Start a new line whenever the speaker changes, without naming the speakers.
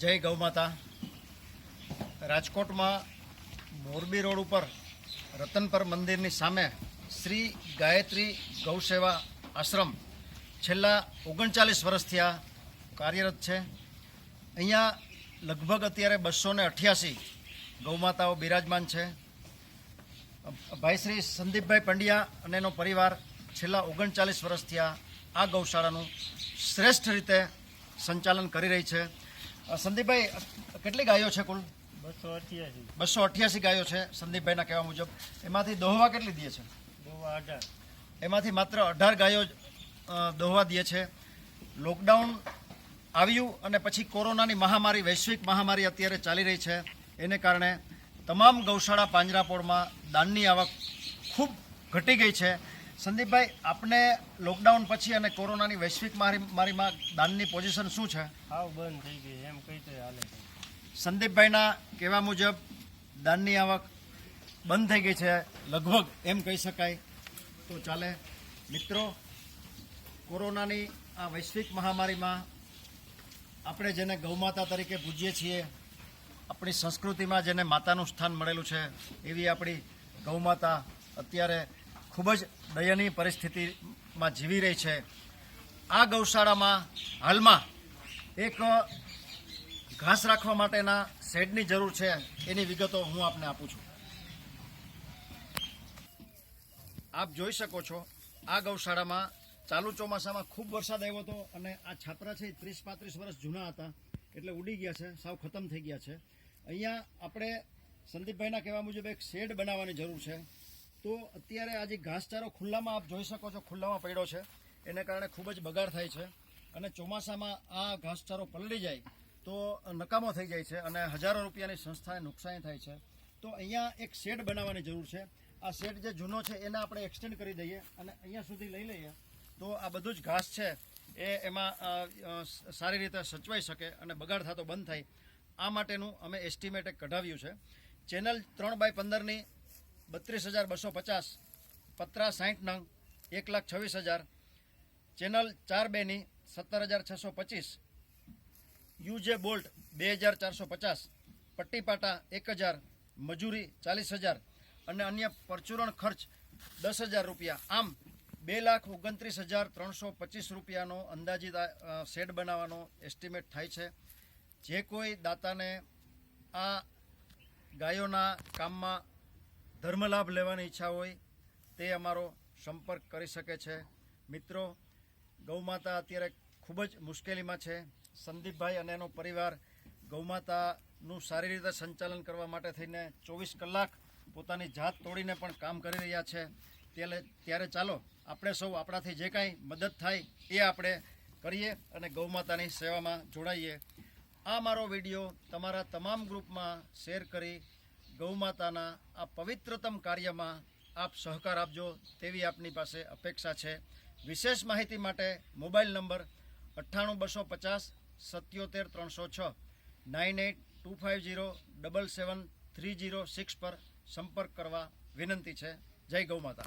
જય ગૌ માતા. રાજકોટમાં મોરબી રોડ ઉપર રતનપર મંદિરની સામે શ્રી ગાયત્રી ગૌસેવા આશ્રમ છેલ્લા ઓગણચાલીસ વર્ષથી આ કાર્યરત છે. અહીંયા લગભગ અત્યારે બસો ને અઠ્યાસી ગૌમાતાઓ બિરાજમાન છે. ભાઈ શ્રી સંદીપભાઈ પંડ્યા અને એનો પરિવાર છેલ્લા ઓગણચાલીસ વર્ષથી આ ગૌશાળાનું શ્રેષ્ઠ રીતે સંચાલન કરી રહી છે. સંદીપભાઈ કેટલી ગાયો છે કુલ?
બસો અઠ્યાસી.
બસો અઠ્યાસી ગાયો છે સંદીપભાઈના કહેવા મુજબ. એમાંથી દોહવા કેટલી દે છે?
ગોવા અઢાર.
એમાંથી માત્ર અઢાર ગાયો દોહવા દે છે. લોકડાઉન આવ્યું અને પછી કોરોનાની મહામારી વૈશ્વિક મહામારી અત્યારે ચાલી રહી છે. એને કારણે તમામ ગૌશાળા પાંજરાપોળમાં દાનની આવક ખૂબ ઘટી ગઈ છે. સંદીપભાઈ આપણે લોકડાઉન પછી અને કોરોનાની વૈશ્વિક મહામારીમાં દાનની પોઝિશન શું છે?
હાવ બંધ થઈ ગઈ એમ કઈ તો હાલે
સંદીપભાઈના કહેવા મુજબ દાનની આવક બંધ થઈ ગઈ છે લગભગ એમ કહી શકાય. તો ચાલે મિત્રો કોરોનાની આ વૈશ્વિક મહામારીમાં આપણે જેને ગૌમાતા તરીકે પૂજીએ છીએ આપણી સંસ્કૃતિમાં જેને માતાનું સ્થાન મળેલું છે એવી આપણી ગૌમાતા અત્યારે ખૂબ જ દયનીય પરિસ્થિતિમાં જીવી રહી છે. આ ગૌશાળામાં હાલમાં એક ઘાસ રાખવા માટેના શેડની જરૂર છે. એની વિગતો હું આપને આપું છું. આપ જોઈ શકો છો, આ ગૌશાળામાં ચાલુ ચોમાસામાં ખૂબ વરસાદ આવ્યો હતો અને આ છાપરા છે ત્રીસ પાંત્રીસ વર્ષ જૂના હતા. એટલે ઉડી ગયા છે, સાવ ખતમ થઈ ગયા છે. અહીંયા આપણે સંદીપભાઈના કહેવા મુજબ એક શેડ બનાવવાની જરૂર છે. તો અત્યારે આ જે ઘાસચારો ખુલ્લામાં આપ જોઈ શકો છો, ખુલ્લામાં પડ્યો છે. એને કારણે ખૂબ જ બગાડ થાય છે. અને ચોમાસામાં આ ઘાસચારો પલળી જાય તો નકામો થઈ જાય છે અને હજારો રૂપિયાની સંસ્થાને નુકસાન થાય છે. તો અહીંયા એક શેડ બનાવવાની જરૂર છે. આ શેડ જે જૂનો છે, એને આપણે એક્સટેન્ડ કરી દઈએ અને અહીંયા સુધી લઈ લઈએ. તો આ બધું જ ઘાસ છે, એ એમાં સારી રીતે સચવાઈ શકે અને બગાડ થતો બંધ થાય. આ માટેનું અમે એસ્ટિમેટ કઢાવ્યું છે. ચેનલ ત્રણ બાય પંદરની બત્રીસ હજાર બસો પચાસ, પત્રા સાઠ નંગ, એક લાખ છવ્વીસ હજાર, ચેનલ ચાર બેની સત્તર હજાર છસો પચીસ, યુજે બોલ્ટ બે હજાર ચારસો પચાસ, પટ્ટીપાટા એક હજાર, મજૂરી ચાલીસ હજાર અને અન્ય પરચુરણ ખર્ચ દસ હજાર રૂપિયા. આમ બે લાખ ઓગણત્રીસ હજાર ત્રણસો પચીસ રૂપિયાનો અંદાજિત શેડ બનાવવાનો એસ્ટિમેટ થાય છે. જે કોઈ દાતાને આ ગાયોના કામમાં ધર્મલાભ લેવાની ઈચ્છા હોય તે અમારો સંપર્ક કરી શકે છે. મિત્રો, ગૌમાતા અત્યારે ખૂબ જ મુશ્કેલીમાં છે. સંદીપભાઈ અને એનો પરિવાર ગૌમાતાનું સારી રીતે સંચાલન કરવા માટે થઈને ચોવીસ કલાક પોતાની જાત તોડીને પણ કામ કરી રહ્યા છે. ત્યારે ત્યારે ચાલો, આપણે સૌ આપણાથી જે કાંઈ મદદ થાય એ આપણે કરીએ અને ગૌમાતાની સેવામાં જોડાઈએ. આ મારો વીડિયો તમારા તમામ ગ્રુપમાં શેર કરી ગૌમાતાના આ પવિત્રતમ કાર્યમાં આપ સહકાર આપજો તેવી આપની પાસે અપેક્ષા છે. વિશેષ માહિતી માટે મોબાઈલ નંબર અઠ્ઠાણું બસો પચાસ, સત્યોતેર, ત્રણસો છ, nine eight two five zero double seven three zero six પર સંપર્ક કરવા વિનંતી છે. જય ગૌમાતા.